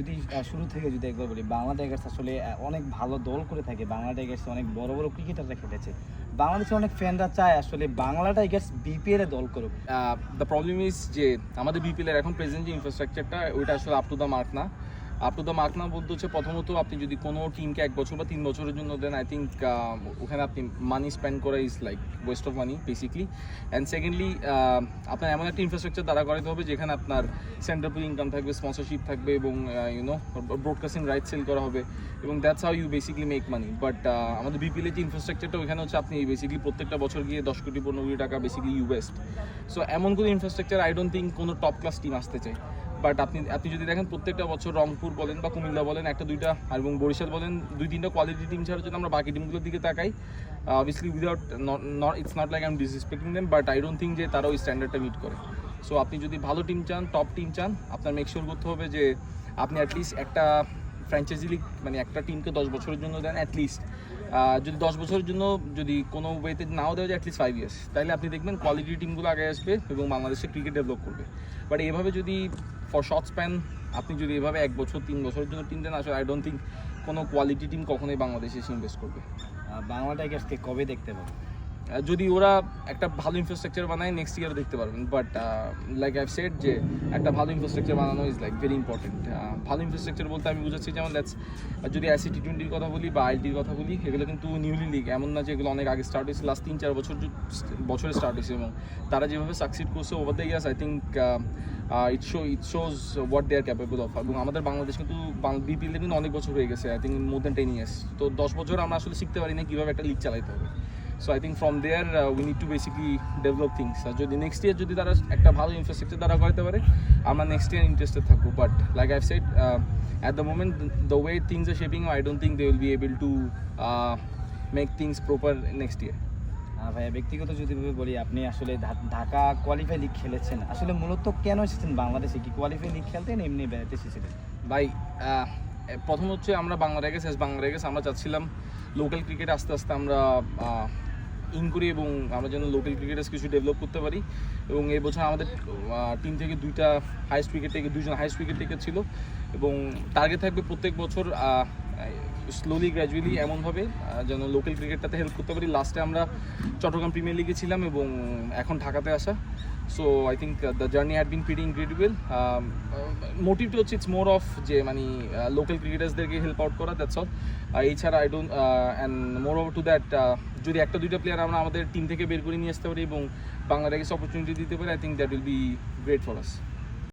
যদি শুরু থেকে যদি একবার বলি বাংলা টাইগার্স আসলে অনেক ভালো দল করে থাকে। বাংলা টাইগার্স অনেক বড় বড় ক্রিকেটাররা খেলেছে। বাংলাদেশে অনেক ফ্যানরা চায় আসলে বাংলা টাইগার্স বিপিএল দল করুক। দ্য প্রবলেম ইজ যে, আমাদের বিপিএল এর এখন প্রেজেন্ট যে ইনফ্রাস্ট্রাকচারটা ওইটা আসলে আপ টু দ্য মার্ক না। আপ টু দ্য মার্ক না বলতে হচ্ছে প্রথমত আপনি যদি কোনো টিমকে এক বছর বা তিন বছরের জন্য দেন আই থিঙ্ক ওখানে আপনি মানি স্পেন্ড করা is like waste of money basically and secondly আপনার এমন একটা ইনফ্রাস্ট্রাকচার দ্বারা করাতে হবে যেখানে আপনার সেন্টারপুল ইনকাম থাকবে স্পন্সরশিপ থাকবে এবং ইউনো ব্রডকাস্টিং রাইট সেল করা হবে এবং that's how you basically make money but আমাদের বিপিএল এর যে ইনফ্রাস্ট্রাকচারটা ওখানে হচ্ছে আপনি বেসিকলি প্রত্যেকটা বছর গিয়ে দশ কোটি, পনেরো কোটি টাকা বেসিকলি ইউএস্ট সো এমন কোনো ইনফ্রাস্ট্রাকচার আই ডোন্ট থিঙ্ক কোনো টপ ক্লাস টিম আসতে চায়। বাট আপনি আপনি যদি দেখেন প্রত্যেকটা বছর রংপুর বলেন বা কুমিল্লা বলেন, একটা, দুইটা এবং বরিশাল বলেন, দুই, তিনটা কোয়ালিটি টিম ছাড়া যদি আমরা বাকি টিমগুলোর দিকে তাকাই। Obviously without not it's not like I am disrespecting them but I don't think যে তারা ওই স্ট্যান্ডার্ডটা মিট করে। সো আপনি যদি ভালো টিম চান টপ টিম চান, আপনার মেক শিওর করতে হবে যে আপনি অ্যাটলিস্ট একটা ফ্র্যাঞ্চাইজি লিগ মানে একটা টিমকে দশ বছরের জন্য দেন অ্যাটলিস্ট যদি দশ বছরের জন্য যদি কোনো ওয়েতে নাও দেওয়া যায় অ্যাটলিস্ট ফাইভ ইয়ার্স তাহলে আপনি দেখবেন কোয়ালিটি টিমগুলো আগে আসবে এবং বাংলাদেশে ক্রিকেট ডেভেলপ করবে। বাট এভাবে যদি ফর শর্ট স্প্যান আপনি যদি এভাবে এক বছর, তিন বছরের জন্য টিম দেন, আসলে আই ডোন্ট থিঙ্ক কোনো কোয়ালিটি টিম কখনোই বাংলাদেশে এসে ইনভেস্ট করবে। বাংলাটাকে বাংলা টাইগার্সকে কবে দেখতে পাবো? যদি ওরা একটা ভালো ইনফ্রাস্ট্রাকচার বানায় নেক্সট ইয়ার দেখতে পারবেন। বাট লাইক আই সেড যে একটা ভালো ইনফ্রাস্ট্রাকচার বানানো ইজ লাইক ভেরি ইম্পর্টেন্ট ভালো ইনফ্রাস্ট্রাকচার বলতে আমি বুঝাচ্ছি যেমন দ্যাটস যদি আইসি টি টোয়েন্টির কথা বলি বা আইটির কথা বলি, এগুলো কিন্তু নিউলি লিগ এমন না যে এগুলো অনেক আগে স্টার্ট হয়েছে লাস্ট তিন চার বছর বছরে স্টার্ট হয়েছে এবং তারা যেভাবে সাকসিড করছে over the years I think it show it shows what they are capable of এবং আমাদের বাংলাদেশ কিন্তু বিপিএল কিন্তু অনেক বছর হয়ে গেছে I think more than ten years তো দশ বছর আমরা আসলে শিখতে পারি না কীভাবে একটা লিগ চালাইতে হবে। So I think from there we need to basically develop things আর যদি নেক্সট ইয়ার যদি তারা একটা ভালো ইনফ্রাস্ট্রাকচার দ্বারা করতে পারে আমরা নেক্সট ইয়ার ইন্টারেস্টেড থাকব। But like I've said at the moment the way things are shaping I don't think they will be able to make things proper next year uh, ভাইয়া ব্যক্তিগত যদি ভাবে বলি আপনি আসলে ঢাকা কোয়ালিফাই লিগ খেলেছেন। আসলে মূলত কেন এসেছেন বাংলাদেশে? কি কোয়ালিফাই লিগ খেলতেন এমনি বেড়াতে এসেছিলেন? ভাই প্রথম হচ্ছে আমরা বাংলা রেগেস এস বাংলা রেগেস আমরা চাচ্ছিলাম লোকাল ক্রিকেট আস্তে আস্তে আমরা ইন করি এবং আমরা যেন লোকাল ক্রিকেটার্স কিছু ডেভেলপ করতে পারি এবং এবছর বছর আমাদের টিম থেকে দুইটা হাইস্ট উইকেট থেকে দুজন হাইস্ট উইকেট থেকে ছিল এবং টার্গেট থাকবে প্রত্যেক বছর স্লোলি গ্র্যাজুয়ালি এমনভাবে যেন লোকাল ক্রিকেটটাতে হেল্প করতে পারি। লাস্টে আমরা চট্টগ্রাম প্রিমিয়ার লিগে ছিলাম এবং এখন ঢাকাতে আসা। So I think the journey had been pretty incredible মোটিভটা হচ্ছে ইটস মোর অফ যে মানে লোকাল ক্রিকেটার্সদেরকে হেল্প আউট করা দ্যাটস অল এছাড়া I don't and moreover to that যদি একটা দুইটা প্লেয়ার আমরা আমাদের টিম থেকে বের করে নিয়ে আসতে পারি এবং বাংলাদেশকে অপরচুনিটি দিতে পারি I think that will be great for us